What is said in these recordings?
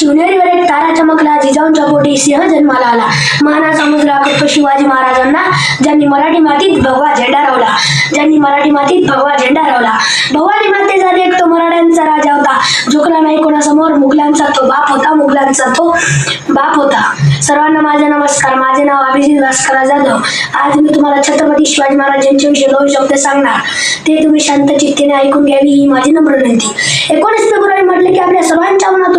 शिवनेरीवर एक तारा चमकला जिजाऊंच्या पोटी सिंह जन्माला आला. माना मुजरा करतो शिवाजी महाराजांना ज्यांनी मराठी मातीत भगवा झेंडा रावला. ज्यांनी मराठी मातीत भगवा झेंडा रावला. भवानी मातेचा देख तो मराठ्यांचा राजा होता. झुकला नाही कोणासमोर मुघलांचा तो बाप होता मुघलांचा तो बाप होता. सर्वांना माझा नमस्कार. माझे नाव अभिजित भास्करा जाधव आज मी तुम्हाला छत्रपती शिवाजी महाराज यांच्याविषयी दोन शब्द सांगणार. ते तुम्ही शांत चित्तीने ऐकून घ्यावी ही माझी नम्र विनंती. एकोणीस फेब्रुवारी म्हटले की आपल्या सर्वांच्या मनात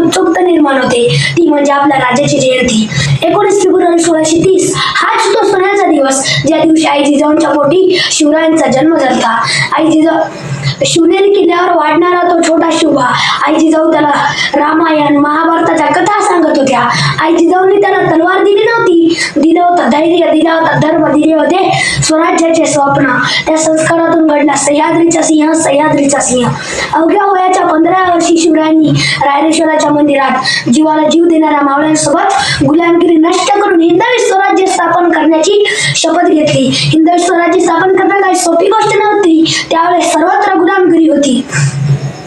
निर्माण होते. ती म्हणजे आपल्या राजाची जयंती. एकोणीस फेब्रुवारी सोळाशे तीस हाच तो सोन्याचा दिवस ज्या दिवशी आई जिजाऊंच्या पोटी शिवरायांचा जन्म झाला आई जिजाऊ शिवनेरी किल्ल्यावर वाढणारा तो छोटा शिवबा आई जिजाऊ त्याला रामायण महाभारताच्या कथा होत्या आई जिजाऊंनी त्यांना तलवार दिली नव्हती. दिलं होतं धैर्य दिला होता धर्म दिले होते स्वराज्याचे स्वप्न. त्या संस्कारातून घडला सह्याद्रीचा सिंह सह्याद्रीचा सिंह. अवघ्या वयाच्या पंधरा वर्षी शिवरायांनी रायरेश्वराच्या मंदिरात जीवाला जीव देणाऱ्या मावळ्यांसोबत गुलामगिरी नष्ट करून हिंदवी स्वराज्य स्थापन करण्याची शपथ घेतली. हिंदवी स्वराज्य स्थापन करणं काही सोपी गोष्ट नव्हती. त्यावेळेस सर्वत्र गुलामगिरी होती.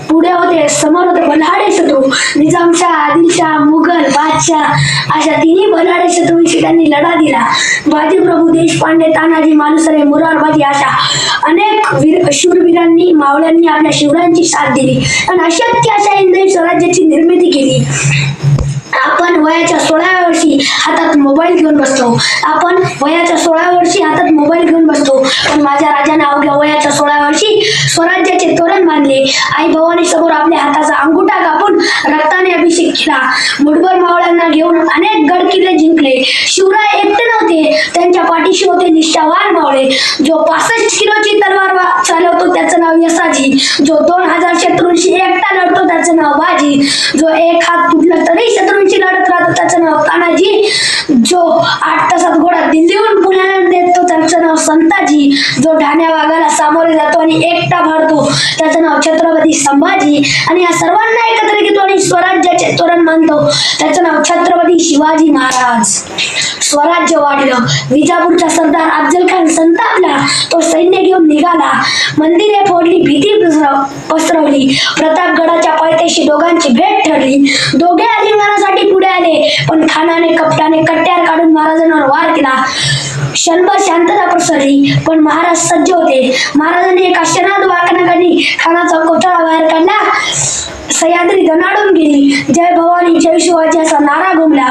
पुढे होते समोर होते बल्हाडे शत्रू. निजामशाह आदिलशाह मुघल बादशाह अशा तिन्ही बल्हाडे शत्रूंशी त्यांनी लढा दिला. बाजीप्रभू देशपांडे तानाजी मालुसरे मुरारबाजी अशा अनेक वीर शूरवीरांनी मावळ्यांनी आपल्या शिवरायांची साथ दिली. आणि अशक्य अशा इंद्रिय स्वराज्याची निर्मिती केली. आपण वयाच्या सोळाव्या वर्षी हातात मोबाईल घेऊन बसतो आपण वयाच्या सोळाव्या वर्षी हातात मोबाईल घेऊन बसतो पण माझ्या राजाने अवघ्या वयाच्या स्वराज्याचे तोरण बांधले. आई भवानी समोर आपल्या हाताचा अंगुठा कापून रक्ताने अभिषेक केला. मुठभर मावळ्यांना घेऊन अनेक गड किल्ले जिंकले. शिवराय एकटे नव्हते. त्यांच्या पाठीशी होते निष्ठावान मावळे. जो पासष्ट किलोची तलवार चालवतो त्याचं नाव यसाजी. जो दोन हजार शत्रूंशी एकटा लढतो त्याचं नाव बाजी. जो एक हात तुटला तरी शत्रूंशी लढत राहतो त्याचं नाव तानाजी. जो आठ तासात घोडा दिल्लीहून पुण्याला देतो त्याचं नाव संताजी. जो ठाण्या संभाजी आणि या सर्वांना एकत्र घेतो आणि स्वराज्याचे तोरण मानतो त्याचं नाव छत्रपती शिवाजी महाराज. स्वराज्य वाढलं. विजापूरचा सरदार अफजल खान संतापला. तो सैन्य घेऊन निघाला. मंदिरे फोडली भीती पसरवली. प्रतापगडाच्या पायथ्याशी दोघांची भेट ठरली. दोघे आलिंगनासाठी आले पण खानाने कपटाने कट्ट्यार काढून महाराजांवर वार केला. क्षणभर शांतता पसरली पण महाराज सज्ज होते. महाराजांनी एका क्षणात वाकणाकानी खानाचा कोथळा बाहेर काढला. सह्याद्री दनाडून गेली. जय भवानी जय शिवाजी असा नारा घुमला.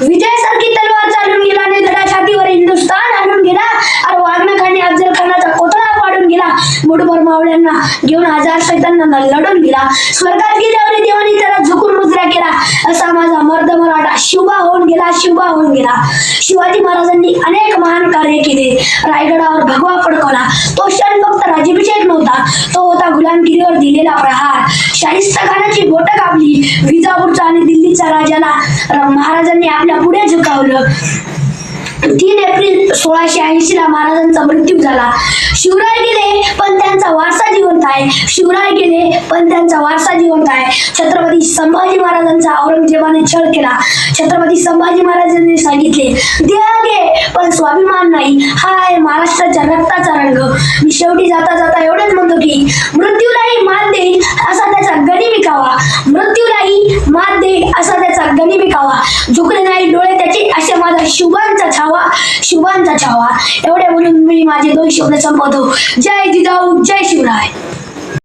विजयासारखी तलवार चालून गेला आणि गडा छातीवर हिंदुस्थान आणून गेला आणि वाघनखाने अफजल खानाचा कोथळा पाडून गेला मुठभर मावळ्यांना घेऊन हजार सैतांना लढून गेला स्वर्गात गेल्यावर देवाने त्याला झुकून मुजरा केला. असा माझा मर्द मराठा शिवबा होऊन गेला शिवबा होऊन गेला. शिवाजी महाराजांनी अनेक महान कार्य केले. रायगडावर भगवा फडकवला. तो क्षण फक्त राज्याभिषेक नव्हता. तो होता गुलामगिरीवर दिलेला प्रहार. शाहिस्ता खानाची बोट कापली. विजापूरचा आणि दिल्लीच्या राजाला महाराजांनी आपल्या पुढे झुकावलं. तीन एप्रिल सोळाशे ऐंशी ला महाराजांचा मृत्यू झाला. शिवराय गेले पण त्यांचा वारसा जिवंत आहे. शिवराय गेले पण त्यांचा वारसा जिवंत आहे. छत्रपती संभाजी महाराजांचा औरंगजेबाने छळ केला. छत्रपती संभाजी महाराजांनी सांगितले देह घे पण स्वाभिमान नाही. हा आहे महाराष्ट्राच्या रक्ताचा रंग. मी शेवटी जाता जाता एवढंच म्हणतो की मृत्यूलाही मान देईल असा त्याचा गणी विकावा मृत्यूलाही मान देईल असा त्याचा गणी विकावा झुकले नाही डोळे कदाचित असे माझा शुभांचा छावा शुभांचा छावा. एवढे बोलून मी माझे दोन शब्द संपवतो. जय जिजाऊ जय शिवराय.